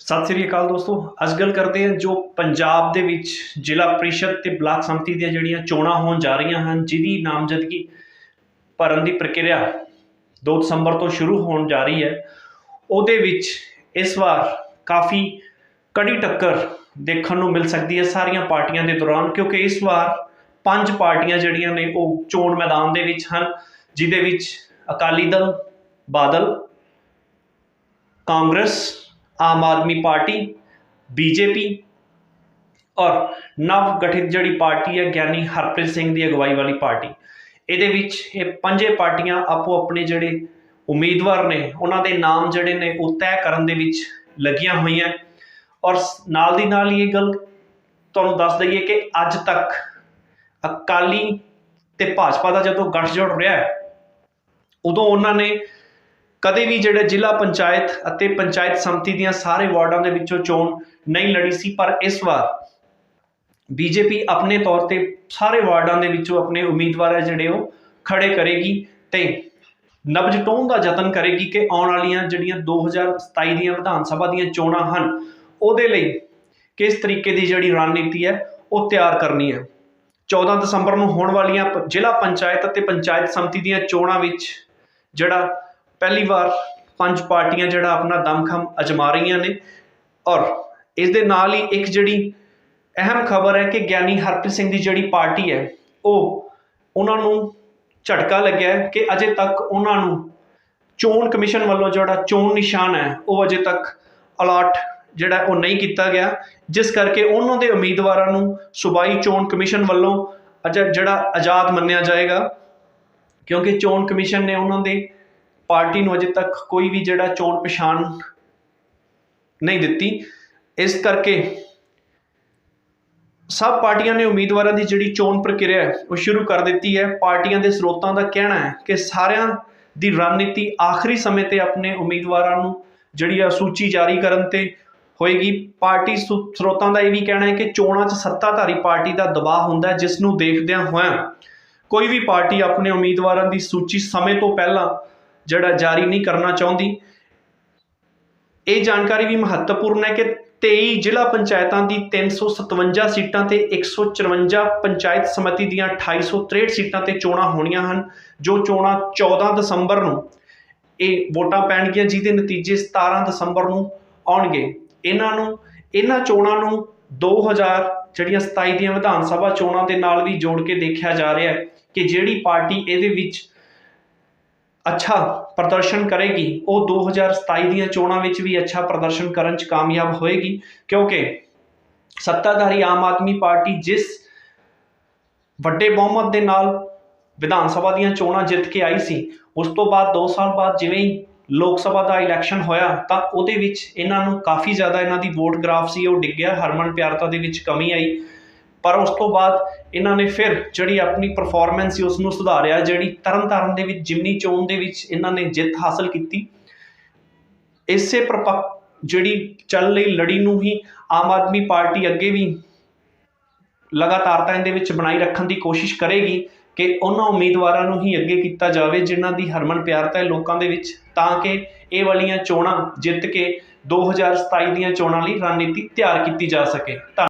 ਸਤਿ ਸ੍ਰੀ ਅਕਾਲ ਦੋਸਤੋ, ਅੱਜ ਗੱਲ ਕਰਦੇ ਹਾਂ ਜੋ ਪੰਜਾਬ ਦੇ ਵਿੱਚ ਜ਼ਿਲ੍ਹਾ ਪ੍ਰੀਸ਼ਦ ਤੇ ਬਲਾਕ ਸੰਮਤੀ ਦੀਆਂ ਜਿਹੜੀਆਂ ਚੋਣਾਂ ਹੋਣ ਜਾ ਰਹੀਆਂ ਹਨ, ਜਿਹਦੀ ਨਾਮਜ਼ਦਗੀ ਭਰਨ ਦੀ ਪ੍ਰਕਿਰਿਆ 2 ਦਸੰਬਰ ਤੋਂ ਸ਼ੁਰੂ ਹੋਣ ਜਾ ਰਹੀ ਹੈ। ਉਹਦੇ ਵਿੱਚ ਇਸ ਵਾਰ ਕਾਫੀ ਕੜੀ ਟੱਕਰ ਦੇਖਣ ਨੂੰ ਮਿਲ ਸਕਦੀ ਹੈ ਸਾਰੀਆਂ ਪਾਰਟੀਆਂ ਦੇ ਦੌਰਾਨ, ਕਿਉਂਕਿ ਇਸ ਵਾਰ ਪੰਜ ਪਾਰਟੀਆਂ ਜਿਹੜੀਆਂ ਨੇ ਉਹ ਚੋਣ ਮੈਦਾਨ ਦੇ ਵਿੱਚ ਹਨ, ਜਿਹਦੇ ਵਿੱਚ ਅਕਾਲੀ ਦਲ, ਬਾਦਲ, ਕਾਂਗਰਸ ਆਮ ਆਦਮੀ ਪਾਰਟੀ, ਬੀਜੇਪੀ ਔਰ ਨਵ ਗਠਿਤ ਜਿਹੜੀ ਪਾਰਟੀ ਹੈ ਗਿਆਨੀ ਹਰਪ੍ਰੀਤ ਸਿੰਘ ਦੀ ਅਗਵਾਈ ਵਾਲੀ ਪਾਰਟੀ। ਇਹਦੇ ਵਿੱਚ ਇਹ ਪੰਜੇ ਪਾਰਟੀਆਂ ਆਪੋ ਆਪਣੇ ਜਿਹੜੇ ਉਮੀਦਵਾਰ ਨੇ, ਉਹਨਾਂ ਦੇ ਨਾਮ ਜਿਹੜੇ ਨੇ ਉਹ ਤੈਅ ਕਰਨ ਦੇ ਵਿੱਚ ਲੱਗੀਆਂ ਹੋਈਆਂ। ਔਰ ਨਾਲ ਦੀ ਨਾਲ ਇਹ ਗੱਲ ਤੁਹਾਨੂੰ ਦੱਸ ਦਈਏ ਕਿ ਅੱਜ ਤੱਕ ਅਕਾਲੀ ਤੇ ਭਾਜਪਾ ਦਾ ਜਦੋਂ ਗੱਠਜੋੜ ਰਿਹਾ ਉਦੋਂ ਉਹਨਾਂ ਨੇ ਕਦੇ ਵੀ ਜਿਹੜੇ ਜ਼ਿਲ੍ਹਾ ਪੰਚਾਇਤ ਅਤੇ ਪੰਚਾਇਤ ਸਮਿਤੀ ਦੀਆਂ ਸਾਰੇ ਵਾਰਡਾਂ ਦੇ ਵਿੱਚੋਂ ਚੋਣ ਨਹੀਂ ਲੜੀ ਸੀ, ਪਰ ਇਸ ਵਾਰ ਬੀਜੇਪੀ ਆਪਣੇ ਤੌਰ ਤੇ ਸਾਰੇ ਵਾਰਡਾਂ ਦੇ ਵਿੱਚੋਂ ਆਪਣੇ ਉਮੀਦਵਾਰ ਹੈ ਜਿਹੜੇ ਉਹ ਖੜੇ ਕਰੇਗੀ ਤੇ ਨਬਜ ਟੋਨ ਦਾ ਯਤਨ ਕਰੇਗੀ ਕਿ ਆਉਣ ਵਾਲੀਆਂ ਜਿਹੜੀਆਂ 2027 ਦੀਆਂ ਵਿਧਾਨ ਸਭਾ ਦੀਆਂ ਚੋਣਾਂ ਹਨ, ਉਹਦੇ ਲਈ ਕਿਸ ਤਰੀਕੇ ਦੀ ਜਿਹੜੀ ਰਣਨੀਤੀ ਹੈ, ਉਹ ਤਿਆਰ ਕਰਨੀ ਹੈ। 14 ਦਸੰਬਰ ਨੂੰ ਹੋਣ ਵਾਲੀਆਂ ਜ਼ਿਲ੍ਹਾ ਪੰਚਾਇਤ ਅਤੇ ਪੰਚਾਇਤ ਸਮਿਤੀ ਦੀਆਂ ਚੋਣਾਂ ਵਿੱਚ ਜਿਹੜਾ ਪਹਿਲੀ ਵਾਰ ਪੰਜ ਪਾਰਟੀਆਂ ਜਿਹੜਾ ਆਪਣਾ ਦਮਖਮ ਅਜਮਾ ਰਹੀਆਂ ਨੇ ਔਰ ਇਸ ਦੇ ਨਾਲ ਹੀ ਇੱਕ ਜਿਹੜੀ ਅਹਿਮ ਖਬਰ ਹੈ ਕਿ ਗਿਆਨੀ ਹਰਪ੍ਰੀਤ ਸਿੰਘ ਦੀ ਜਿਹੜੀ ਪਾਰਟੀ ਹੈ, ਉਹ ਉਹਨਾਂ ਨੂੰ ਝਟਕਾ ਲੱਗਿਆ ਕਿ ਅਜੇ ਤੱਕ ਉਹਨਾਂ ਨੂੰ ਚੋਣ ਕਮਿਸ਼ਨ ਵੱਲੋਂ ਜਿਹੜਾ ਚੋਣ ਨਿਸ਼ਾਨ ਹੈ, ਉਹ ਅਜੇ ਤੱਕ ਅਲਾਟ ਜਿਹੜਾ ਉਹ ਨਹੀਂ ਕੀਤਾ ਗਿਆ। ਜਿਸ ਕਰਕੇ ਉਹਨਾਂ ਦੇ ਉਮੀਦਵਾਰਾਂ ਨੂੰ ਸੂਬਾਈ ਚੋਣ ਕਮਿਸ਼ਨ ਵੱਲੋਂ ਅਜੇ ਜਿਹੜਾ ਆਜ਼ਾਦ ਮੰਨਿਆ ਜਾਏਗਾ, ਕਿਉਂਕਿ ਚੋਣ ਕਮਿਸ਼ਨ ਨੇ ਉਹਨਾਂ ਦੇ ਪਾਰਟੀ ਨੂੰ ਅਜੇ ਤੱਕ ਕੋਈ ਵੀ ਜਿਹੜਾ ਚੋਣ ਪਛਾਣ ਨਹੀਂ ਦਿੱਤੀ। ਇਸ ਕਰਕੇ ਸਭ ਪਾਰਟੀਆਂ ਨੇ ਉਮੀਦਵਾਰਾਂ ਦੀ ਜਿਹੜੀ ਚੋਣ ਪ੍ਰਕਿਰਿਆ ਹੈ, ਉਹ ਸ਼ੁਰੂ ਕਰ ਦਿੱਤੀ ਹੈ। ਪਾਰਟੀਆਂ ਦੇ ਸਰੋਤਾਂ ਦਾ ਕਹਿਣਾ ਹੈ ਕਿ ਸਾਰਿਆਂ ਦੀ ਰਣਨੀਤੀ ਆਖਰੀ ਸਮੇਂ ਤੇ ਆਪਣੇ ਉਮੀਦਵਾਰਾਂ ਨੂੰ ਜਿਹੜੀ ਆ ਸੂਚੀ ਜਾਰੀ ਕਰਨ ਤੇ ਹੋਏਗੀ। ਪਾਰਟੀ ਸਰੋਤਾਂ ਦਾ ਇਹ ਵੀ ਕਹਿਣਾ ਹੈ ਕਿ ਚੋਣਾਂ 'ਚ ਸੱਤਾਧਾਰੀ ਪਾਰਟੀ ਦਾ ਦਬਾਅ ਹੁੰਦਾ ਹੈ, ਜਿਸ ਨੂੰ ਦੇਖਦਿਆਂ ਹੋਇਆਂ ਕੋਈ ਵੀ ਪਾਰਟੀ ਆਪਣੇ ਉਮੀਦਵਾਰਾਂ ਦੀ ਸੂਚੀ ਸਮੇਂ ਤੋਂ ਪਹਿਲਾਂ ਜਿਹੜਾ ਜਾਰੀ ਨਹੀਂ ਕਰਨਾ ਚਾਹੁੰਦੀ। ਇਹ ਜਾਣਕਾਰੀ ਵੀ ਮਹੱਤਵਪੂਰਨ ਹੈ ਕਿ 23 ਜ਼ਿਲ੍ਹਾ ਪੰਚਾਇਤਾਂ ਦੀ 357 ਸੀਟਾਂ ਤੇ 154 ਪੰਚਾਇਤ ਸਮਿਤੀ ਦੀਆਂ 2863 ਸੀਟਾਂ ਤੇ ਚੋਣਾਂ ਹੋਣੀਆਂ ਹਨ, ਜੋ ਚੋਣਾਂ 14 ਦਸੰਬਰ ਨੂੰ ਇਹ ਵੋਟਾਂ ਪੈਣਗੀਆਂ, ਜਿਹਦੇ ਨਤੀਜੇ 17 ਦਸੰਬਰ ਨੂੰ ਆਉਣਗੇ। ਇਹਨਾਂ ਨੂੰ, ਇਹਨਾਂ ਚੋਣਾਂ ਨੂੰ 2000 ਜਿਹੜੀਆਂ 27 ਦੀਆਂ ਵਿਧਾਨ ਸਭਾ ਚੋਣਾਂ ਦੇ ਨਾਲ ਵੀ ਜੋੜ ਕੇ ਦੇਖਿਆ ਜਾ ਰਿਹਾ ਹੈ ਕਿ ਜਿਹੜੀ ਪਾਰਟੀ ਇਹਦੇ ਵਿੱਚ ਅੱਛਾ ਪ੍ਰਦਰਸ਼ਨ ਕਰੇਗੀ। ਉਹ 2027 ਦੀਆਂ ਚੋਣਾਂ ਵਿੱਚ ਵੀ ਅੱਛਾ ਪ੍ਰਦਰਸ਼ਨ ਕਰਨ 'ਚ ਕਾਮਯਾਬ ਹੋਏਗੀ, ਕਿਉਂਕਿ ਸੱਤਾਧਾਰੀ ਆਮ ਆਦਮੀ ਪਾਰਟੀ ਜਿਸ ਵੱਡੇ ਬਹੁਮਤ ਦੇ ਨਾਲ ਵਿਧਾਨ ਸਭਾ ਦੀਆਂ ਚੋਣਾਂ ਜਿੱਤ ਕੇ ਆਈ ਸੀ, ਉਸ ਤੋਂ ਬਾਅਦ 2 ਸਾਲ ਬਾਅਦ ਜਿਵੇਂ ਹੀ ਲੋਕ ਸਭਾ ਦਾ ਇਲੈਕਸ਼ਨ ਹੋਇਆ, ਤਾਂ ਉਹਦੇ ਵਿੱਚ ਇਹਨਾਂ ਨੂੰ ਕਾਫੀ ਜ਼ਿਆਦਾ ਇਹਨਾਂ ਦੀ ਵੋਟ ਗ੍ਰਾਫ ਸੀ, ਉਹ ਡਿੱਗਿਆ। ਹਰਮਨ ਪਿਆਰਤਾ ਦੇ ਵਿੱਚ ਕਮੀ ਆਈ। ਪਰ ਉਸ ਤੋਂ ਬਾਅਦ ਇਹਨਾਂ ਨੇ ਫਿਰ ਜਿਹੜੀ ਆਪਣੀ ਪਰਫਾਰਮੈਂਸ ਸੀ ਉਸ ਨੂੰ ਸੁਧਾਰਿਆ, ਜਿਹੜੀ ਤਰਨਤਾਰਨ ਦੇ ਵਿੱਚ, ਜਿਮਨੀ ਚੋਣ ਦੇ ਵਿੱਚ ਇਹਨਾਂ ਨੇ ਜਿੱਤ ਹਾਸਲ ਕੀਤੀ। ਇਸੇ ਪ੍ਰਪੱਕ, ਜਿਹੜੀ ਚੱਲ ਰਹੀ ਲੜੀ ਨੂੰ ਹੀ ਆਮ ਆਦਮੀ ਪਾਰਟੀ ਅੱਗੇ ਵੀ ਲਗਾਤਾਰਤਾ ਇਹਦੇ ਵਿੱਚ ਬਣਾਈ ਰੱਖਣ ਦੀ ਕੋਸ਼ਿਸ਼ ਕਰੇਗੀ ਕਿ ਉਹਨਾਂ ਉਮੀਦਵਾਰਾਂ ਨੂੰ ਹੀ ਅੱਗੇ ਕੀਤਾ ਜਾਵੇ, ਜਿਨ੍ਹਾਂ ਦੀ ਹਰਮਨ ਪਿਆਰਤਾ ਹੈ ਲੋਕਾਂ ਦੇ ਵਿੱਚ, ਤਾਂ ਕਿ ਇਹ ਵਾਲੀਆਂ ਚੋਣਾਂ ਜਿੱਤ ਕੇ 2027 ਦੀਆਂ ਚੋਣਾਂ ਲਈ ਰਣਨੀਤੀ ਤਿਆਰ ਕੀਤੀ ਜਾ ਸਕੇ। ਧੰਨ-